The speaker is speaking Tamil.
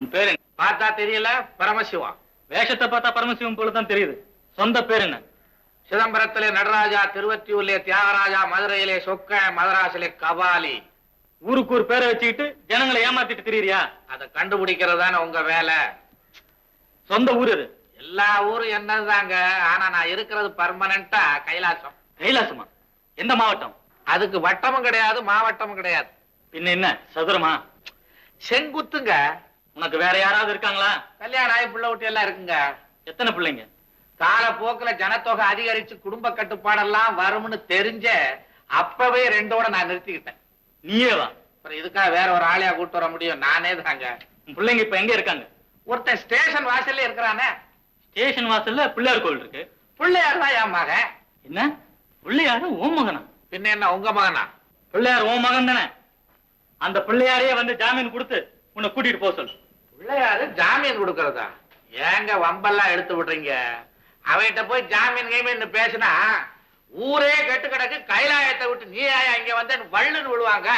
பேர் என்ன? பார்த்தா தெரியல? பரமசிவம் வேஷத்தை பார்த்தா பரமசிவம் போல தான் தெரியுது. சொந்த பேர் என்ன? சிதம்பரத்திலே நடராஜா திருவத்தியூர்லே தியாகராஜா மதுரையிலே சொக்க மதராசிலே கபாலி. ஊருக்கு ஒரு பேரை வச்சுக்கிட்டு ஜனங்களை ஏமாத்திட்டு திரியறியா? அதை கண்டுபிடிக்கிறது தானே உங்க வேலை. சொந்த ஊர் அது எல்லா ஊரும் என்னதாங்க ஆனா நான் இருக்கிறது பர்மனண்டா கைலாசம். கைலாசமா? எந்த மாவட்டம்? அதுக்கு வட்டமும் கிடையாது மாவட்டமும் கிடையாது. பின்ன என்ன? சதுரமா? செங்குத்துங்க. உனக்கு வேற யாராவது இருக்காங்களா? கல்யாணம் ஆகி புள்ள ஊட்டி எல்லாம் இருக்குங்க. எத்தனை பிள்ளைங்க? காலப்போக்குல ஜனத்தொகை அதிகரிச்சு குடும்ப கட்டுப்பாடெல்லாம் வரும்னு தெரிஞ்ச அப்பவே ரெண்டோட நான் நிறுத்திக்கிட்டேன். நீயே அப்புறம் இதுக்காக வேற ஒரு ஆளையா கூட்டு வர முடியும். நானே தாங்க. பிள்ளைங்க இப்ப எங்க இருக்காங்க? ஒருத்தன் ஸ்டேஷன் வாசல்ல இருக்கிறானே. ஸ்டேஷன் வாசல்ல பிள்ளையார் கோவில் இருக்கு. பிள்ளையார் தான் என் மகன். என்ன? பிள்ளையாரு ஓம் மகனா? பின்ன என்ன உங்க மகனா? பிள்ளையார் ஓம் மகன் தானே அந்த பிள்ளையாரையே வந்து ஜாமீன் கொடுத்து உன்னை கூட்டிட்டு போக சொல்லு. பிள்ளையாரு ஜாமீன் கொடுக்கறதா? ஏங்க வம்பெல்லாம் எடுத்து விடுறீங்க? அவகிட்ட போய் ஜாமீன் கைமீன் பேசினா ஊரே கெட்டு கிடக்கு கைலாயத்தை விட்டு நீ ஆயா இங்க வந்து வள்ளுன்னு விழுவாங்க.